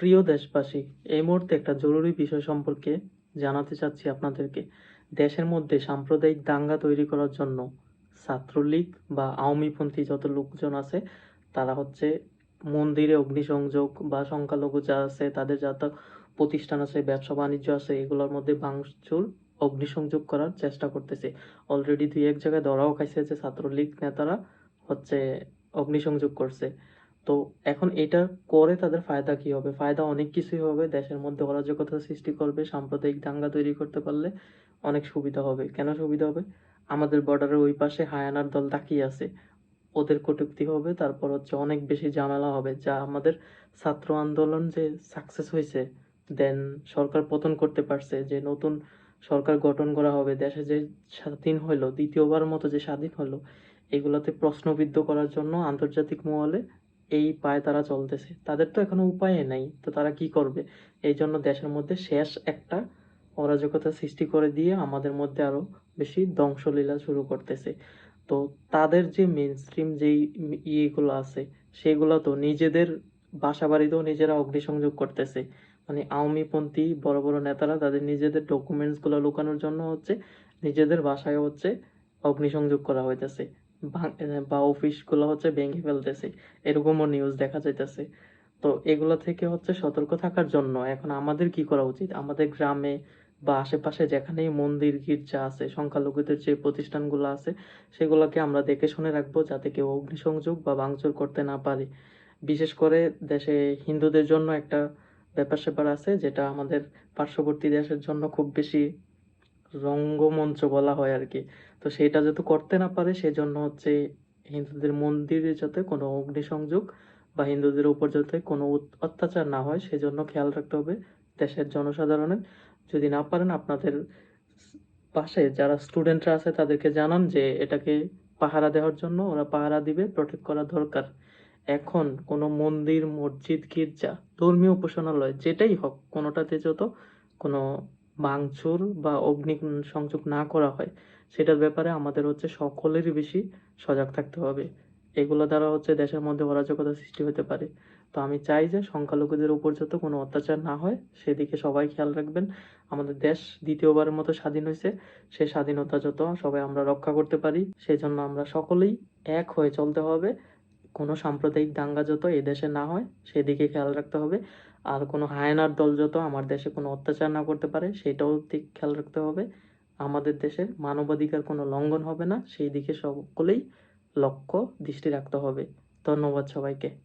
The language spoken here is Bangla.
প্রিয় দেশবাসী, এই মুহূর্তে একটা জরুরি বিষয় সম্পর্কে জানাতে চাচ্ছি আপনাদেরকে। দেশের মধ্যে সাম্প্রদায়িক দাঙ্গা তৈরি করার জন্য ছাত্রলীগ বা আওয়ামীপন্থী যত লোকজন আছে, তারা হচ্ছে মন্দিরে অগ্নিসংযোগ বা সংখ্যালঘু যা আছে, তাদের যত প্রতিষ্ঠান আছে, ব্যবসা বাণিজ্য আছে, এগুলোর মধ্যে ভাঙচুর, অগ্নিসংযোগ করার চেষ্টা করতেছে। অলরেডি দুই এক জায়গায় ধরাও খাইছে যে ছাত্রলীগ নেতারা হচ্ছে অগ্নিসংযোগ করছে। তো এখন এটা করে তাদের ফায়দা কি হবে? ফায়দা অনেক কিছুই হবে। দেশের মধ্যে অরাজকতা সৃষ্টি করবে, সাম্প্রদায়িক দাঙ্গা তৈরি করতে পারলে অনেক সুবিধা হবে। কেন সুবিধা হবে? আমাদের বর্ডারের ওই পাশে হায়ানার দল তাকিয়ে আছে। ওদের কটূক্তি হবে, তারপর হচ্ছে অনেক বেশি ঝামেলা হবে। যা আমাদের ছাত্র আন্দোলন যে সাকসেস হয়েছে দেন সরকার পতন করতে পারছে, যে নতুন সরকার গঠন করা হবে, দেশে যে স্বাধীন হলো দ্বিতীয়বার মতো যে স্বাধীন হলো এগুলোতে প্রশ্নবিদ্ধ করার জন্য আন্তর্জাতিক মহলে এই পায়ে তারা চলতেছে। তাদের তো এখনও উপায় নাই, তো তারা কি করবে? এই জন্য দেশের মধ্যে শেষ একটা অরাজকতা সৃষ্টি করে দিয়ে আমাদের মধ্যে আরও বেশি ধ্বংসলীলা শুরু করতেছে। তো তাদের যে মেন স্ট্রিম যেই ইয়েগুলো আছে, সেগুলো তো নিজেদের বাসা বাড়িতেও নিজেরা অগ্নিসংযোগ করতেছে। মানে আওয়ামীপন্থী বড় বড় নেতারা তাদের নিজেদের ডকুমেন্টসগুলো লুকানোর জন্য হচ্ছে নিজেদের বাসায় হচ্ছে অগ্নিসংযোগ করা হইতেছে। বা অফিসগুলো হচ্ছে ভেঙে ফেলতেছে। এরকমও নিউজ দেখা যাইতেছে। তো এগুলো থেকে হচ্ছে সতর্ক থাকার জন্য এখন আমাদের কি করা উচিত? আমাদের গ্রামে বা আশেপাশে যেখানেই মন্দির, গির্জা আছে, সংখ্যালঘুদের যে প্রতিষ্ঠানগুলো আছে, সেগুলোকে আমরা দেখে শুনে রাখব যাতে কেউ অগ্নিসংযোগ বা ভাঙচুর করতে না পারে। বিশেষ করে দেশে হিন্দুদের জন্য একটা ব্যাপার স্যাপার আছে যেটা আমাদের পার্শ্ববর্তী দেশের জন্য খুব বেশি রঙ্গমঞ্চ বলা হয় আর কি তো সেটা যাতে করতে না পারে, সেজন্য হচ্ছে হিন্দুদের মন্দিরে যাতে কোনো অগ্নিসংযোগ বা হিন্দুদের উপর যাতে কোনো অত্যাচার না হয়, সেজন্য খেয়াল রাখতে হবে দেশের জনসাধারণের। যদি না পারেন, আপনাদের পাশে যারা স্টুডেন্টরা আছে, তাদেরকে জানান যে এটাকে পাহারা দেওয়ার জন্য, ওরা পাহারা দিবে প্রোটেক্ট করা দরকার। এখন কোনো মন্দির, মসজিদ, গির্জা, ধর্মীয় উপাসনালয়, যেটাই হোক, কোনোটাতে যত কোনো ভাঙচুর বা অগ্নি সংযোগ না করা হয়, সেটার ব্যাপারে আমাদের হচ্ছে সকলেরই বেশি সজাগ থাকতে হবে। এগুলো দ্বারা হচ্ছে দেশের মধ্যে অরাজকতা সৃষ্টি হতে পারে। তো আমি চাই যে সংখ্যালঘুদের উপর যাতে কোনো অত্যাচার না হয়, সেদিকে সবাই খেয়াল রাখবেন। আমাদের দেশ দ্বিতীয়বারের মতো স্বাধীন হয়েছে। সেই স্বাধীনতা যত সবাই আমরা রক্ষা করতে পারি সেই জন্য আমরা সকলেই এক হয়ে চলতে হবে। কোনো সাম্প্রদায়িক দাঙ্গা যত এই দেশে না হয়, সেদিকে খেয়াল রাখতে হবে। আর কোনো হায়নার দল যত আমার দেশে কোনো অত্যাচার না করতে পারে, সেটাও দিক খেয়াল রাখতে হবে। আমাদের দেশের মানবাধিকার কোনো লঙ্ঘন হবে না, সেই দিকে সকলেই লক্ষ্য, দৃষ্টি রাখতে হবে। ধন্যবাদ সবাইকে।